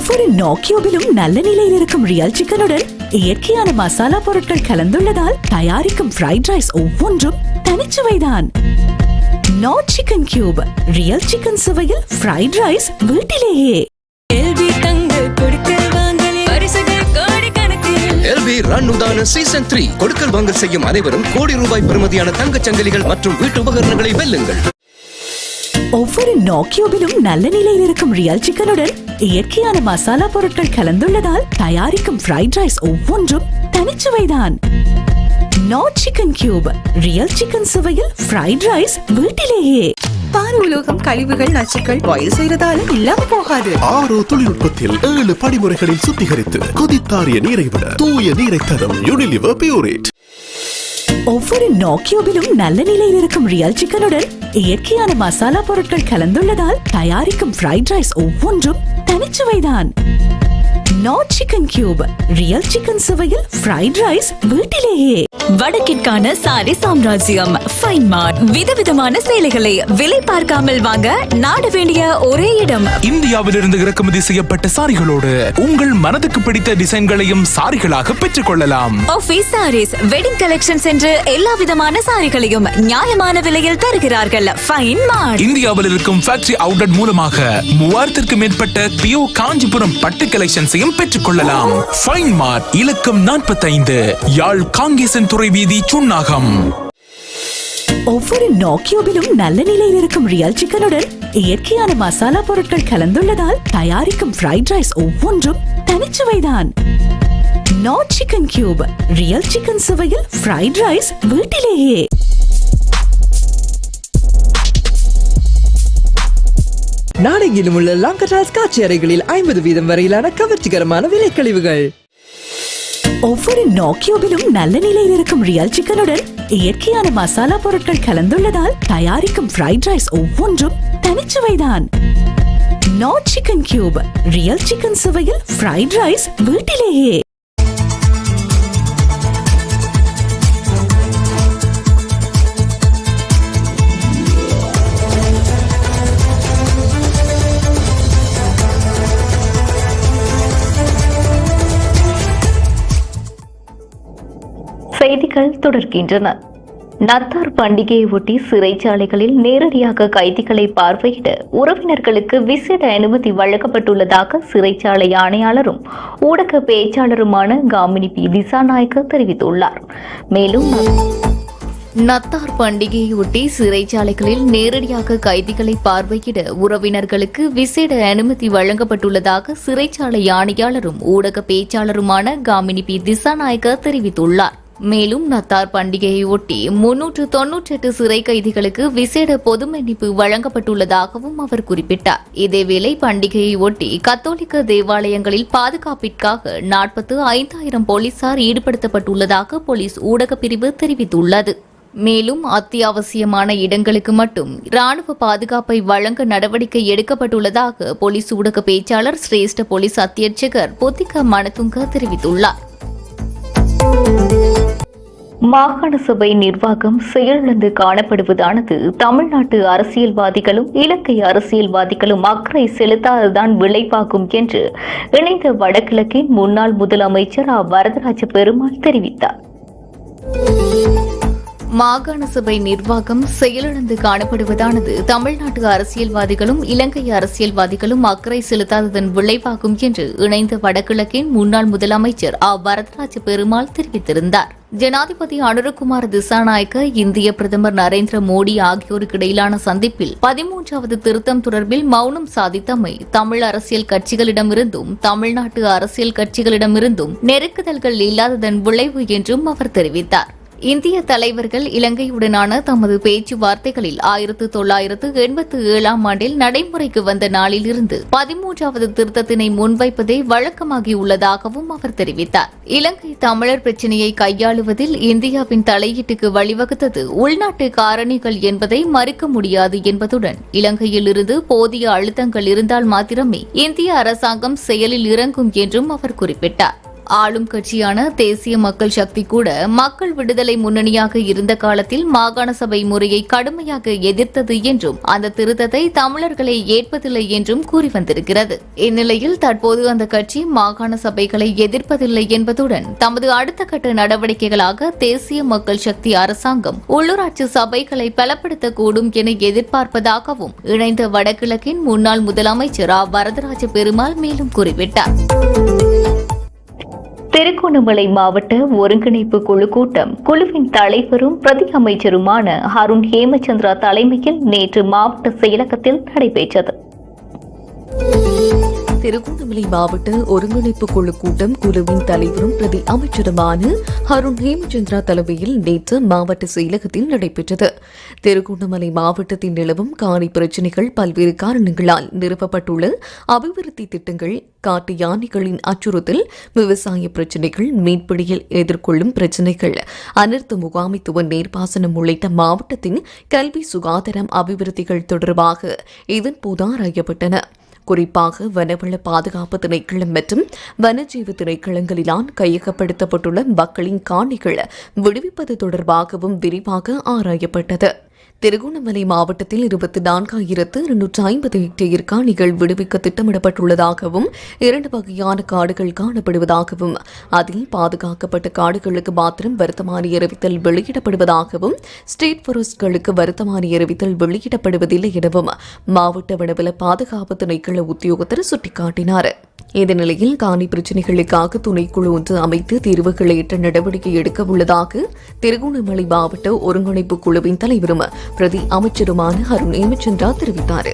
ஒவ்வொரு நோக்கியோவிலும் நல்ல நிலையில் இருக்கும் ரியல் சிக்கனுடன் இயற்கையான மசாலா பொருட்கள் கலந்துள்ளதால் தயாரிக்கும் ஃப்ரைட் ரைஸ் ஒவ்வொன்றும் தனிச்சுவைதான் not chicken cube real chicken சுவையில் ஃப்ரைட் ரைஸ் வீட்டிலேயே. எல்பி தங்க கொடுக்கல் வாங்கலில் பரிசுகள் கோடிக்கணக்கில். எல்வி ரன் உதான சீசன் த்ரீ கொடுக்கல் வாங்கல் செய்யும் அனைவரும் கோடி ரூபாய் பெறுமதியான தங்கச் சங்கிலிகள் மற்றும் வீட்டு உபகரணங்களை வெல்லுங்கள். ஒவ்வொரு நோக்கியோவிலும் நல்ல நிலையில் இருக்கும் ரியல் சிக்கனுடன் இயற்கையான மசாலா பொருட்கள் கலந்துள்ளதால் தயாரிக்கும் ஃப்ரைட் ரைஸ் ஒவ்வொன்றும் தனிச்சுவைதான் not chicken cube real chicken சுவையில் ஃப்ரைட் ரைஸ் வீட்டிலேயே. பாரு உலோகம் கழிவுகள் நச்சுக்கள் பாயில் செய்யறதால இல்லாம போகாது. ஆரோ தொழில்நுட்பத்தில் ஏழு படிமுறைகளில் சுத்திகரித்து கொதித்தாரிய நீரை விட தூய நீரை தரும் யூனிலிவர் பியூரேட் ஒவ்வொரு நோக்கியோவிலும் நல்ல நிலையில் இருக்கும் ரியல் சிக்கனுடன் இயற்கையான மசாலா பொருட்கள் கலந்துள்ளதால் தயாரிக்கும் ஃப்ரைட் ரைஸ் ஒவ்வொன்றும் தனிச்சுவைதான். Not chicken cube real chicken சுவையில் ஃப்ரைட் ரைஸ் வீட்டிலேயே. வடக்கிற்கான சாரி சாம்ராஜ்யம். ஃபைன் மார்ட் விதவிதமான சேலைகளை விலை பார்க்காமல் வாங்க நாட வேண்டிய ஒரே இடம். இந்தியாவிலிருந்து இறக்குமதி செய்யப்பட்ட சாரிகளோடு உங்கள் மனதுக்கு பிடித்த டிசைன்களையும் சாரிகளாக பெற்றுக் கொள்ளலாம் ஆபீஸ் சாரீஸ் வெட்டிங் கலெக்ஷன்ஸ் என்று எல்லா விதமான சாரிகளையும் நியாயமான விலையில் தருகிறார்கள். ஃபைன் மார்ட் இந்தியாவில் இருக்கும் ஃபேக்டரி அவுட்லெட் மூலமாக மூவாயிரத்திற்கு மேற்பட்ட பியோ காஞ்சிபுரம் பட்டு கலெக்ஷன்ஸையும் பெற்றுக் கொள்ளலாம் ஃபைன் மார்ட் இலக்கம் நாற்பத்தைந்து யாழ் காங்கேசன் துறை வீதி சுண்ணாகம் ஒவ்வொரு நோக்கியோவிலும் நல்ல நிலையில் இருக்கும் ரியல் சிக்கனுடன் இயற்கையான மசாலா பொருட்கள் கலந்துள்ளதால் தயாரிக்கும் ஃப்ரைட் ரைஸ் ஒவ்வொன்றும் தனிச்சுவைதான். Not chicken cube real chicken சுவையில் ஃப்ரைட் ரைஸ் வீட்டிலேயே. நாடெங்கிலும் உள்ள லாங்கடாஸ் காட்சி அறைகளில் ஐம்பது வீதம் வரையிலான கவர்ச்சிகரமான விலைக்கழிவுகள். ஒவ்வொரு நோக்கியோவிலும் நல்ல நிலையில் இருக்கும் ரியல் சிக்கனுடன் இயற்கையான மசாலா பொருட்கள் கலந்துள்ளதால் தயாரிக்கும் ஃப்ரைட் ரைஸ் ஒவ்வொன்றும் தனிச்சுவைதான். Not chicken cube real chicken சுவையில் ஃப்ரைட் ரைஸ் வீட்டிலேயே. கைதிகள் தொடர்கின்றன. நத்தார் பண்டிகையை ஒட்டி சிறைச்சாலைகளில் நேரடியாக கைதிகளை பார்வையிட உறவினர்களுக்கு விசேட அனுமதி வழங்கப்பட்டுள்ளதாக சிறைச்சாலை ஆணையாளரும் ஊடக பேச்சாளருமான காமினி பி. திசாநாயக்க தெரிவித்துள்ளார். மேலும் நத்தார் பண்டிகையொட்டி சிறைச்சாலைகளில் நேரடியாக கைதிகளை பார்வையிட உறவினர்களுக்கு விசேட அனுமதி வழங்கப்பட்டுள்ளதாக சிறைச்சாலை ஆணையாளரும் ஊடக பேச்சாளருமான காமினி பி. திசாநாயக்க தெரிவித்துள்ளார். மேலும் நத்தார் பண்டிகையை ஒட்டி முன்னூற்று தொன்னூற்றி எட்டு சிறை கைதிகளுக்கு விசேட பொது மன்னிப்பு வழங்கப்பட்டுள்ளதாகவும் அவர் குறிப்பிட்டார். இதேவேளை பண்டிகையை ஒட்டி கத்தோலிக்க தேவாலயங்களில் பாதுகாப்பிற்காக நாற்பத்து ஐந்தாயிரம் போலீசார் ஈடுபடுத்தப்பட்டுள்ளதாக போலீஸ் ஊடகப் பிரிவு தெரிவித்துள்ளது. மேலும் அத்தியாவசியமான இடங்களுக்கு மட்டும் ராணுவ பாதுகாப்பை வழங்க நடவடிக்கை எடுக்கப்பட்டுள்ளதாக போலீஸ் ஊடக பேச்சாளர் சிரேஷ்ட போலீஸ் அத்தியட்சகர் பொத்திகா மணத்துங்க தெரிவித்துள்ளார். மாகாண சபை நிர்வாகம் செயலிழந்து காணப்படுவதானது. தமிழ்நாட்டு அரசியல்வாதிகளும் இலங்கை அரசியல்வாதிகளும் அக்கறை செலுத்தாததான் விளைவாகும் என்று இணைந்த வடகிழக்கின் முன்னாள் முதலமைச்சர் ஆ. வரதராஜ பெருமாள் தெரிவித்தார். மாகாண சபை நிர்வாகம் செயலிழந்து காணப்படுவதானது. தமிழ்நாட்டு அரசியல்வாதிகளும் இலங்கை அரசியல்வாதிகளும் அக்கறை செலுத்தாததன் விளைவாகும் என்று இணைந்த வடகிழக்கின் முன்னாள் முதலமைச்சர் ஆ. வரதராஜ பெருமாள் தெரிவித்திருந்தார். ஜனாதிபதி அனுரகுமார் திசாநாயக்க இந்திய பிரதமர் நரேந்திர மோடி ஆகியோருக்கு இடையிலான சந்திப்பில் பதிமூன்றாவது திருத்தம் தொடர்பில் மௌனம் சாதித்தமை தமிழ் அரசியல் கட்சிகளிடமிருந்தும் தமிழ்நாட்டு அரசியல் கட்சிகளிடமிருந்தும் நெருக்குதல்கள் இல்லாததன் விளைவு என்றும் அவர் தெரிவித்தார். இந்திய தலைவர்கள் இலங்கையுடனான தமது பேச்சுவார்த்தைகளில் ஆயிரத்து தொள்ளாயிரத்து எண்பத்து ஏழாம் ஆண்டில் நடைமுறைக்கு வந்த நாளிலிருந்து பதிமூன்றாவது திருத்தத்தினை முன்வைப்பதே வழக்கமாகியுள்ளதாகவும் அவர் தெரிவித்தார். இலங்கை தமிழர் பிரச்சினையை கையாளுவதில் இந்தியாவின் தலையீட்டுக்கு வழிவகுத்தது உள்நாட்டு காரணிகள் என்பதை மறுக்க முடியாது என்பதுடன் இலங்கையிலிருந்து போதிய அழுத்தங்கள் இருந்தால் மாத்திரமே இந்திய அரசாங்கம் செயலில் இறங்கும் என்றும் அவர் குறிப்பிட்டார். ஆளும் கட்சியான தேசிய மக்கள் சக்தி கூட மக்கள் விடுதலை முன்னணியாக இருந்த காலத்தில் மாகாண சபை முறையை கடுமையாக எதிர்த்தது என்றும் அந்த திருத்தத்தை தமிழர்களை ஏற்பதில்லை என்றும் கூறி வந்திருக்கிறது. இந்நிலையில் தற்போது அந்த கட்சி மாகாண சபைகளை எதிர்ப்பதில்லை என்பதுடன் தமது அடுத்த கட்ட நடவடிக்கைகளாக தேசிய மக்கள் சக்தி அரசாங்கம் உள்ளூராட்சி சபைகளை பலப்படுத்தக்கூடும் என எதிர்பார்ப்பதாகவும் இணைந்த வடகிழக்கின் முன்னாள் முதலமைச்சர் ஆ வரதராஜ பெருமாள் மேலும் குறிப்பிட்டார் திருகோணமலை மாவட்ட ஒருங்கிணைப்பு குழு கூட்டம். குழுவின் தலைவரும் பிரதி அமைச்சருமான அருண் ஹேமச்சந்திரா தலைமையில் நேற்று மாவட்ட செயலகத்தில் நடைபெற்றது. திருகோணமலை மாவட்ட ஒருங்கிணைப்பு குழு கூட்டம் குழுவின் தலைவரும் பிரதி அமைச்சருமான அருண் ஹேமச்சந்திரா தலைமையில் நேற்று மாவட்ட செயலகத்தில் நடைபெற்றது. திருகோணமலை மாவட்டத்தில் நிலவும் காணி பிரச்சினைகள் பல்வேறு காரணங்களால் நிறுவப்பட்டுள்ள அபிவிருத்தி திட்டங்கள் காட்டு யானைகளின் அச்சுறுத்தல் விவசாய பிரச்சினைகள் மீன்பிடியில் எதிர்கொள்ளும் பிரச்சினைகள் அனர்த்த முகாமைத்துவ நீர்ப்பாசனம் உள்ளிட்ட மாவட்டத்தின் கல்வி சுகாதாரம் அபிவிருத்திகள் தொடர்பாக இதன்போது ஆராயப்பட்டன. குறிப்பாக வனவள பாதுகாப்பு திணைக்களம் மற்றும் வனஜீவி திணைக்களங்களிலான் கையகப்படுத்தப்பட்டுள்ள மக்களின் காணிகள் விடுவிப்பது தொடர்பாகவும் விரிவாக ஆராயப்பட்டது. திருகோணமலை மாவட்டத்தில் இருபத்தி நான்காயிரத்து இருநூற்று ஐம்பது ஹெக்டேயர் காணிகள் விடுவிக்க திட்டமிடப்பட்டுள்ளதாகவும் இரண்டு வகையான காடுகள் காணப்படுவதாகவும் அதில் பாதுகாக்கப்பட்ட காடுகளுக்கு மாத்திரம் வருத்தமானி அறிவித்தல் வெளியிடப்படுவதாகவும் ஸ்டேட் ஃபாரஸ்ட்களுக்கு வருத்தமானி அறிவித்தல் வெளியிடப்படுவதில்லை எனவும் மாவட்ட வனவள பாதுகாப்பு திணைக்கள உத்தியோகத்தர் சுட்டிக்காட்டினார். இந்த நிலையில் காணி பிரச்சினைகளுக்காக துணைக்குழு ஒன்று அமைத்து தீர்வுகளை எட்ட நடவடிக்கை எடுக்க உள்ளதாக திருகோணமலை மாவட்ட ஒருங்கிணைப்பு குழுவின் தலைவரும் பிரதி அமைச்சருமான அருண் ஹேமச்சந்திரா தெரிவித்தார்.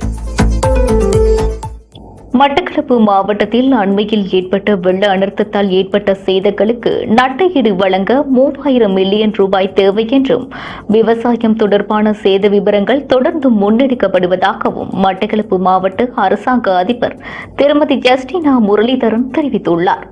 மட்டக்களப்பு மாவட்டத்தில் அண்மையில் ஏற்பட்ட வெள்ள அனர்த்தத்தால் ஏற்பட்ட சேதங்களுக்கு நட்டையீடு வழங்க மூவாயிரம் மில்லியன் ரூபாய் தேவை என்றும் விவசாயம் தொடர்பான சேத விவரங்கள் தொடர்ந்து முன்னெடுக்கப்படுவதாகவும் மட்டக்களப்பு மாவட்ட அரசாங்க அதிபர் திருமதி ஜஸ்டினா முரளிதரன் தெரிவித்துள்ளார்.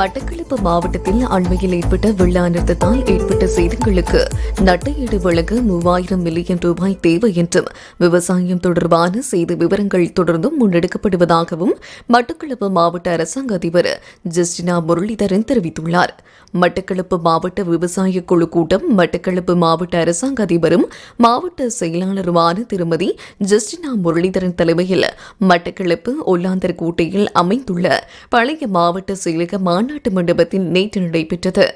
மட்டக்களப்பு மாவட்டத்தில் அண்மையில் ஏற்பட்ட வெள்ள அனர்த்தத்தால் ஏற்பட்ட சேதங்களுக்கு நட்டையீடு வழங்க மூவாயிரம் மில்லியன் ரூபாய் தேவை என்றும் விவசாயம் தொடர்பான செய்தி விவரங்கள் தொடர்ந்தும் முன்னெடுக்கப்படுவதாகவும் மட்டக்களப்பு மாவட்ட அரசாங்க அதிபர் ஜஸ்டினா முரளிதரன் தெரிவித்துள்ளார். மட்டக்களப்பு மாவட்ட விவசாய குழு கூட்டம் மட்டக்களப்பு மாவட்ட அரசாங்க அதிபரும் மாவட்ட செயலாளருமான திருமதி ஜஸ்டினா முரளிதரன் தலைமையில் மட்டக்களப்பு ஒல்லாந்தர் கோட்டையில் அமைந்துள்ள பழைய மாவட்ட செயலக மாநாட்டு மண்டபத்தில் நேற்று நடைபெற்றது.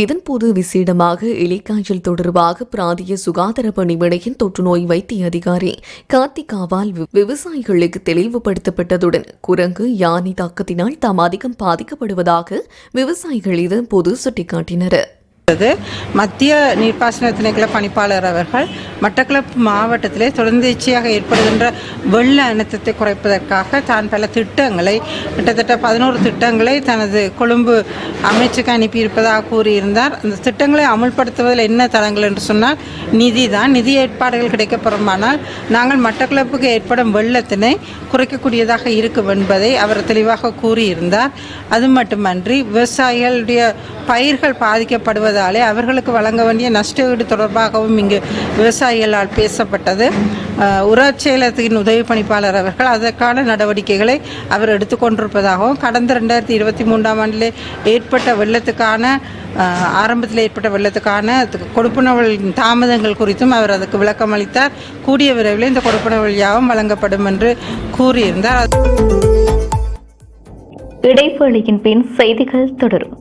இதன்போது விசேடமாக இலைக்காய்ச்சல் தொடர்பாக பிராந்திய சுகாதார பணிமனையின் தொற்றுநோய் வைத்திய அதிகாரி கார்த்திகாவால் விவசாயிகளுக்கு தெளிவுபடுத்தப்பட்டதுடன் குரங்கு யானை தாக்கத்தினால் தாம் அதிகம் பாதிக்கப்படுவதாக விவசாயிகள் இதன்போது சுட்டிக்காட்டினர். மத்திய நீர்ப்பாசன திணைக்கள பணிப்பாளர் அவர்கள் மட்டக்களப்பு மாவட்டத்திலே தொடர்ந்தேர்ச்சியாக ஏற்படுகின்ற வெள்ள அழுத்தத்தை குறைப்பதற்காக தான் பல திட்டங்களை கிட்டத்தட்ட பதினோரு திட்டங்களை தனது கொழும்பு அமைச்சுக்கு அனுப்பியிருப்பதாக கூறியிருந்தார். அந்த திட்டங்களை அமுல்படுத்துவதில் என்ன தளங்கள் என்று சொன்னால் நிதி தான். நிதி ஏற்பாடுகள் கிடைக்கப்படுமானால் நாங்கள் மட்டக்களப்புக்கு ஏற்படும் வெள்ளத்தினை குறைக்கக்கூடியதாக இருக்கும் என்பதை அவர் தெளிவாக கூறியிருந்தார். அது மட்டுமன்றி விவசாயிகளுடைய பயிர்கள் பாதிக்கப்படுவதாலே அவர்களுக்கு வழங்க வேண்டிய நஷ்டஈடு தொடர்பாகவும் இங்கு விவசாயிகளால் பேசப்பட்டது. உராட்சி செயலகத்தின் உதவி பணிப்பாளர் அவர்கள் அதற்கான நடவடிக்கைகளை அவர் எடுத்துக்கொண்டிருப்பதாகவும் கடந்த ரெண்டாயிரத்தி இருபத்தி மூன்றாம் ஆண்டிலே ஏற்பட்ட வெள்ளத்துக்கான ஆரம்பத்தில் ஏற்பட்ட வெள்ளத்துக்கான கொடுப்பனவுகளின் தாமதங்கள் குறித்தும் அவர் அதுக்கு விளக்கம் அளித்தார். கூடிய விரைவில் இந்த கொடுப்பனவுகள் யாவும் வழங்கப்படும் என்று கூறியிருந்தார். இடைவேளையின் பின் செய்திகள் தொடரும்.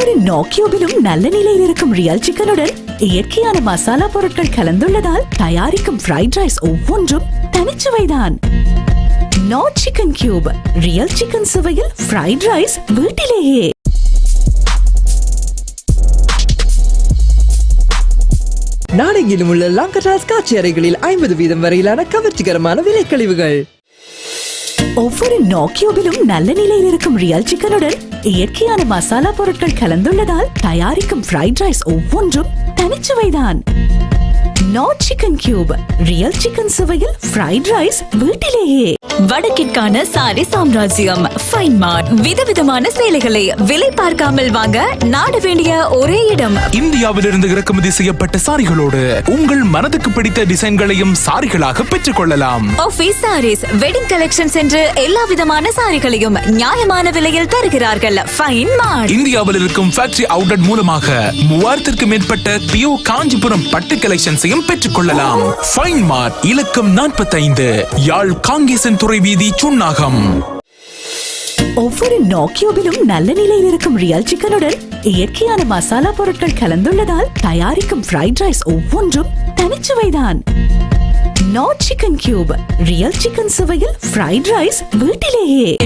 ஒவ்வொரு நோக்கியோவிலும் நல்ல நிலையில் இருக்கும் ரியல் சிக்கனுடன் இயற்கையான மசாலா பொருட்கள் கலந்துள்ளதால் தயாரிக்கும் ஃப்ரைட் ரைஸ் ஒவ்வொன்றும் தனிச்சுவைதான். No chicken cube real chicken சுவையில் ஃப்ரைட் ரைஸ் வீட்டிலேயே. நாடெங்கிலும் உள்ள லாங்கடாஸ் காட்சி அறைகளில் ஐம்பது வீதம் வரையிலான கவர்ச்சிகரமான விலைக்கழிவுகள். ஒவ்வொரு நோக்கியோவிலும் நல்ல நிலையில் இருக்கும் ரியல் சிக்கனுடன் இயற்கையான மசாலா பொருட்கள் கலந்துள்ளதால் தயாரிக்கும் ஃப்ரைட் ரைஸ் ஒவ்வொன்றும் தனிச்சுவைதான். No chicken cube real chicken சுவையில் ஃப்ரைட் ரைஸ் வீட்டிலேயே. வடக்கிற்கான சாரி சாம்ராஜ்யம். ஃபைன் மார்ட் விதவிதமான சேலைகளை விலை பார்க்காமல் வாங்க நாட வேண்டிய ஒரே இடம். இந்தியாவிலிருந்து இறக்குமதி செய்யப்பட்ட சாரிகளோடு உங்கள் மனதுக்கு பிடித்த டிசைன்களையும் சாரிகளாக பெற்றுக் கொள்ளலாம் ஆபீஸ் சாரீஸ் வெட்டிங் கலெக்ஷன்ஸ் என்று எல்லா விதமான சாரிகளையும் நியாயமான விலையில் தருகிறார்கள். ஃபைன் மார்ட் இந்தியாவில் இருக்கும் ஃபேக்டரி அவுட்லெட் மூலமாக மூவாயிரத்திற்கு மேற்பட்ட பியோ காஞ்சிபுரம் பட்டு கலெக்ஷன்ஸையும் பெற்றுக் கொள்ளலாம் ஃபைன் மார்ட் இலக்கம் நாற்பத்தைந்து. யாழ் காங்கேசன் துறை வீதி சுண்ணாகம். ஒவ்வொரு நோக்கியோவிலும் நல்ல நிலையில் இருக்கும் ரியல் சிக்கனுடன் இயற்கையான மசாலா பொருட்கள் கலந்துள்ளதால் தயாரிக்கும் ஃப்ரைட் ரைஸ் ஒவ்வொன்றும் தனிச்சுவைதான். Not chicken cube real chicken சுவையில் ஃப்ரைட் ரைஸ் வீட்டிலேயே.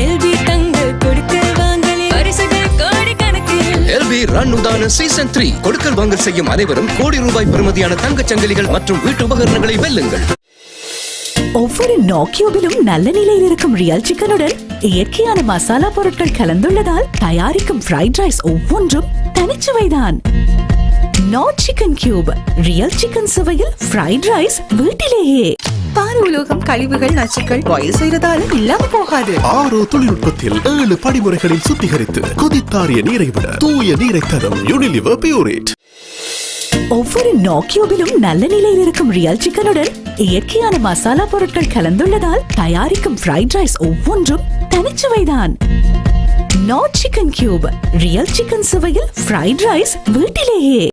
எல்பி ரன் உதான சீசன் த்ரீ கொடுக்கல் வாங்கல் செய்யும் அனைவரும் கோடி ரூபாய் பெறுமதியான தங்கச் சங்கிலிகள் மற்றும் வீட்டு உபகரணங்களை வெல்லுங்கள். ஒவ்வொரு நோக்கியோவிலும் நல்ல நிலையில் இருக்கும் ரியல் சிக்கனுடன் இயற்கையான மசாலா பொருட்கள் கலந்துள்ளதால் தயாரிக்கும் ஃப்ரைட் ரைஸ் ஒவ்வொன்றும் தனிச்சுவைதான். Not chicken cube real chicken சுவையில் ஃப்ரைட் ரைஸ் வீட்டிலேயே. பாரு உலோகம் கழிவுகள் நச்சுக்கள் பாயில் செய்யறதால இல்லாம போகாது. ஆரோ தொழில்நுட்பத்தில் ஏழு படிமுறைகளில் சுத்திகரித்து கொதித்தாரிய நீரை விட தூய நீரை தரும் யூனிலிவர் பியூரேட் ஒவ்வொரு நோக்கியோவிலும் நல்ல நிலையில் இருக்கும் ரியல் சிக்கனுடன் இயற்கையான மசாலா பொருட்கள் கலந்துள்ளதால் தயாரிக்கும் ஃப்ரைட் ரைஸ் ஒவ்வொன்றும் தனிச்சுவைதான். Not chicken cube real chicken சுவையில் ஃப்ரைட் ரைஸ் வீட்டிலேயே.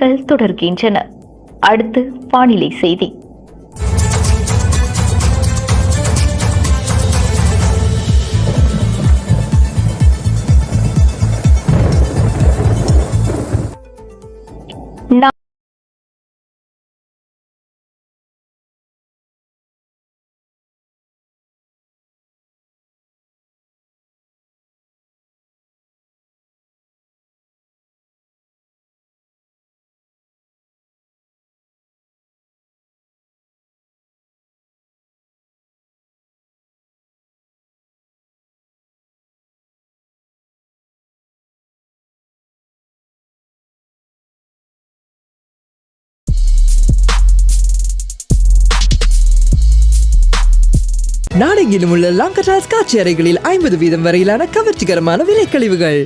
செய்திகள் தொடர்கின்றன. அடுத்து வானிலை செய்தி. நாடெங்கிலும் உள்ள லாங்கடாஸ் காட்சி அறைகளில் ஐம்பது வீதம் வரையிலான கவர்ச்சிகரமான விலைக்கழிவுகள்.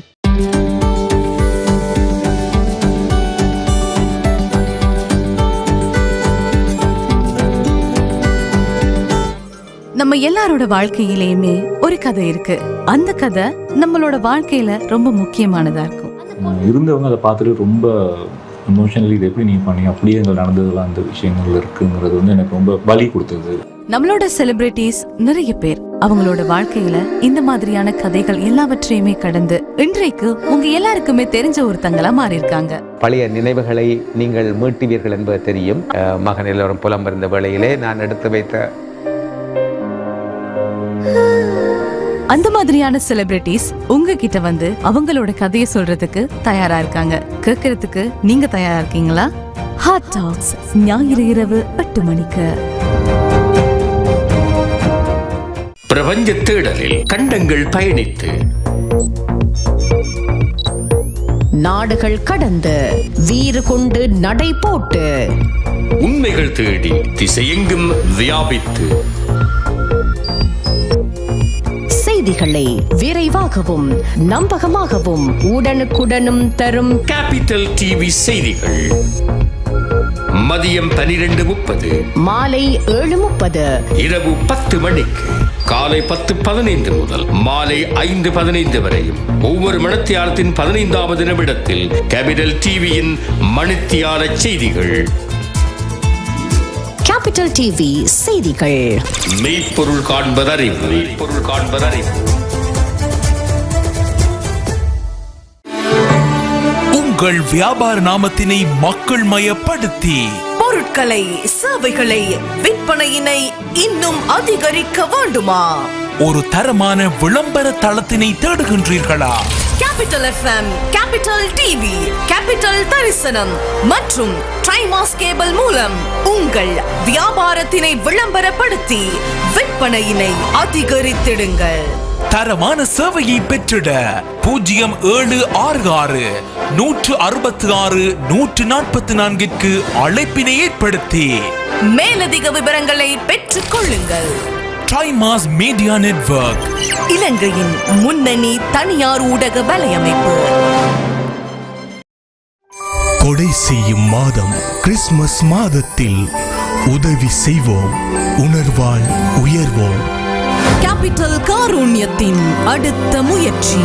நம்ம எல்லாரோட வாழ்க்கையிலயுமே ஒரு கதை இருக்கு. அந்த கதை நம்மளோட வாழ்க்கையில ரொம்ப முக்கியமானதா இருக்கும். இருந்தவங்க அதை பார்த்துட்டு ரொம்ப எமோஷனலி இது எப்படி நீ பண்ணி அப்படியே எங்களுக்கு நடந்ததெல்லாம் அந்த விஷயங்கள் இருக்குங்கிறது வந்து எனக்கு ரொம்ப வலி கொடுத்தது. நம்மளோட செலிபிரிட்டிஸ் நிறைய பேர் அவங்களோட வாழ்க்கையில இந்த மாதிரியான கதைகள் எல்லாவற்றையுமே கடந்து இன்றைக்கு உங்க எல்லாருக்குமே தெரிஞ்ச ஒருத்தங்களா மாறி இருக்காங்க பழைய நினைவுகளை நீங்கள் மீட்டுவீர்கள் என்பது தெரியும். மகன் எல்லோரும் புலம்பெயர்ந்த வேளையிலே நான் எடுத்து வைத்த அந்த மாதிரியான செலிபிரிட்டிஸ் உங்ககிட்ட வந்து அவங்களோட கதையை சொல்றதுக்கு தயாரா இருக்காங்க. கேட்கறதுக்கு நீங்க தயாரா இருக்கீங்களா? ஹாட் டாக்ஸ் ஞாயிறு இரவு எட்டு மணிக்கு. பிரபஞ்ச தேடலில் கண்டங்கள் பயணித்து. நாடுகள் கடந்து வீறு கொண்டு நடை போட்டு. உண்மைகள் தேடி திசையெங்கும் வியாபித்து. செய்திகளை விரைவாகவும் நம்பகமாகவும் உடனுக்குடனும் தரும் கேபிட்டல் டிவி செய்திகள். மதியம் பனிரெண்டு முப்பது. மாலை ஏழு முப்பது. இரவு பத்து மணிக்கு. காலை பத்து பதினைந்து முதல் மாலை ஐந்து பதினைந்து வரையும். ஒவ்வொரு மணத்தியாலத்தின் பதினைந்தாவது நிமிடத்தில் கேபிட்டல் டிவியின் மணித்தியால செய்திகள். கேபிட்டல் டிவி செய்திகள். மெய்ப்பொருள் காண்பதறிவு. மெய்ப்பொருள் காண்பதறிவு. உங்கள் வியாபார நாமத்தினை மக்கள் மயப்படுத்தி. பொருட்களை சேவைகளை விற்பனையினை இன்னும் அதிகரிக்க வேண்டுமா? ஒரு தரமான விளம்பர தளத்தினை தேடுகின்றீர்களா? Capital FM Capital TV Capital தரிசனம் மற்றும் ட்ரைமாஸ் கேபிள் மூலம் உங்கள் வியாபாரத்தினை விளம்பரப்படுத்தி விற்பனையினை அதிகரித்திடுங்கள். தரமான சேவையை பெற்றிட பூஜ்ஜியம் ஏழு ஆறு ஆறு நூற்று அறுபத்தி ஆறு நூற்று நாற்பத்தி நான்கிற்கு அழைப்பினை ஏற்படுத்தி. மேலதிக விவரங்களை பெற்றுக் கொள்ளுங்கள். டைமாஸ் மீடியா நெட்வொர்க் இலங்கையின் முன்னணி தனியார் ஊடக வலையமைப்பு. கொடை செய்யும் மாதம் கிறிஸ்துமஸ் மாதத்தில் உதவி செய்வோம் உணர்வால் உயர்வோம். கேபிட்டல் காரூண்யத்தின் அடுத்த முயற்சி.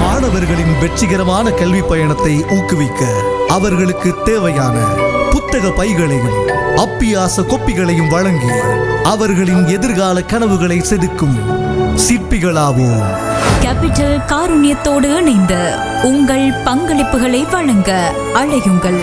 மாணவர்களின் வெற்றிகரமான கல்வி பயணத்தை ஊக்குவிக்க அவர்களுக்கு தேவையான புத்தக பைகளையும் அப்பியாச கொப்பிகளையும் வழங்கி அவர்களின் எதிர்கால கனவுகளை செதுக்கும் சிற்பிகளாவோம். கேபிட்டல் காருண்யத்தோடு இணைந்து உங்கள் பங்களிப்புகளை வழங்க அழையுங்கள்.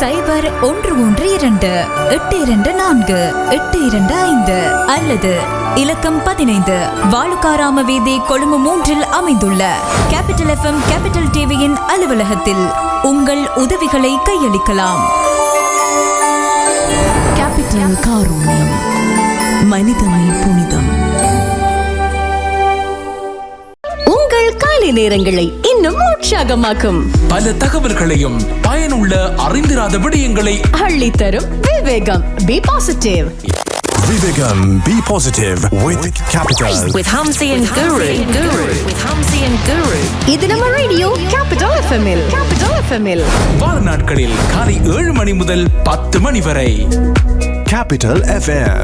சைபர் ஒன்று ஒன்று இரண்டு எட்டு இரண்டு நான்கு எட்டு இரண்டு ஐந்து அல்லது இலக்கம் பதினைந்து வாழுக்காராம வீதி கொழும்பு மூன்றில் அமைந்துள்ள கேபிட்டல் எஃப்எம் கேபிட்டல் டிவியின் அலுவலகத்தில் உங்கள் உதவிகளை கையளிக்கலாம். கேபிட்டல் காரூண்யம் மனிதமை புனிதம் உங்கள் காலை நேரங்களை இன்னும் உற்சாகமாக்கும் பல தகவல்களையும் பயனுள்ள அறிந்திராத விடயங்களை அள்ளித்தரும் Vivegam be positive Vivegam, be positive with capital. With Hamsi and Guru. Guru. With Hamsi and Guru. இது நம்ம ரேடியோ கேபிட்டல் எஃப்எம்எல் கேபிட்டல் எஃப்எம்எல் வார நாட்களில் காலை ஏழு மணி முதல் பத்து மணி வரை Capital FM.